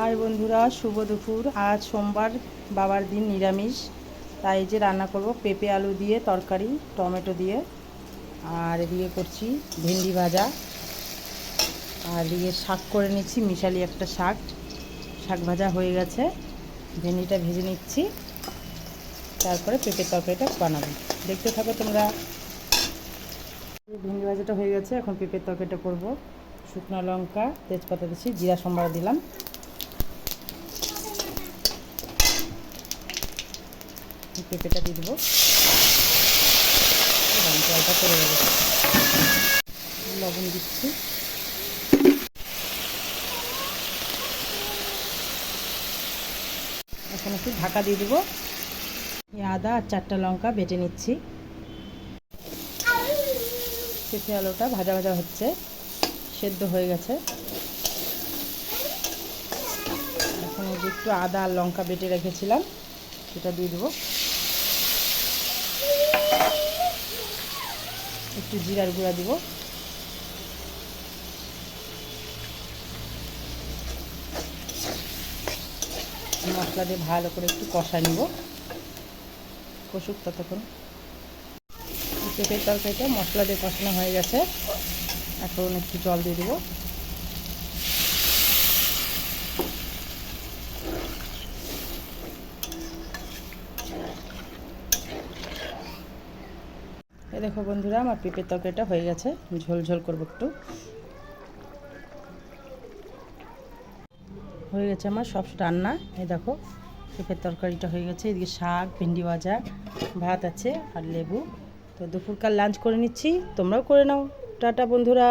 High বন্ধুরা, শুভ দুপুর। আজ সোমবার, বাবার দিন নিরামিষ। তাই যে রান্না করব, পেঁপে আলু দিয়ে তরকারি, টমেটো দিয়ে। আর এদিকে করছি ভেন্ডি ভাজা। আর এদিকে শাক করে নিচ্ছি, মিশালি একটা শাক। শাক ভাজা হয়ে গেছে। ভেন্ডিটা ভেজে নিচ্ছি। তারপরে পেঁপের তরকারিটা বানাবো। দেখতে থাকো তোমরা। ভেন্ডি ভাজাটা হয়ে গেছে, এখন পেঁপের তরকারিটা করব। শুকনো লঙ্কা, তেজপাতা দিচ্ছি জিরা সম্বার দিলাম। পেঁপেটা দিয়ে দেবো? জলটা করে দেবো লবণ দিচ্ছি। এখন একটু ঢাকা দিয়ে দেবো। আদা আর চারটা লঙ্কা বেটে নিচ্ছি। পেঁপে আলুটা ভাজা ভাজা হচ্ছে, সেদ্ধ হয়ে গেছে। এখন একটু আদা আর লঙ্কা বেটে রেখেছিলাম, সেটা দিয়ে দেবো। একটু জিরার গুঁড়া দিব। মশলা দিয়ে ভালো করে একটু কষা নিব। কষুক ততক্ষণ। পেঁপের তরকারিটা মশলা দিয়ে কষানো হয়ে গেছে। এখন একটু জল দিয়ে দেবো। এ দেখো বন্ধুরা, আমার পেঁপের তরকারিটা হয়ে গেছে। ঝোল ঝোল করব একটু। হয়ে গেছে আমার সব রান্না। এই দেখো, পেঁপের তরকারিটা হয়ে গেছে। এদিকে শাক, ভেন্ডি ভাজা, ভাত আছে আর লেবু। তো দুপুরকার লাঞ্চ করে নিচ্ছি। তোমরাও করে নাও। টাটা বন্ধুরা।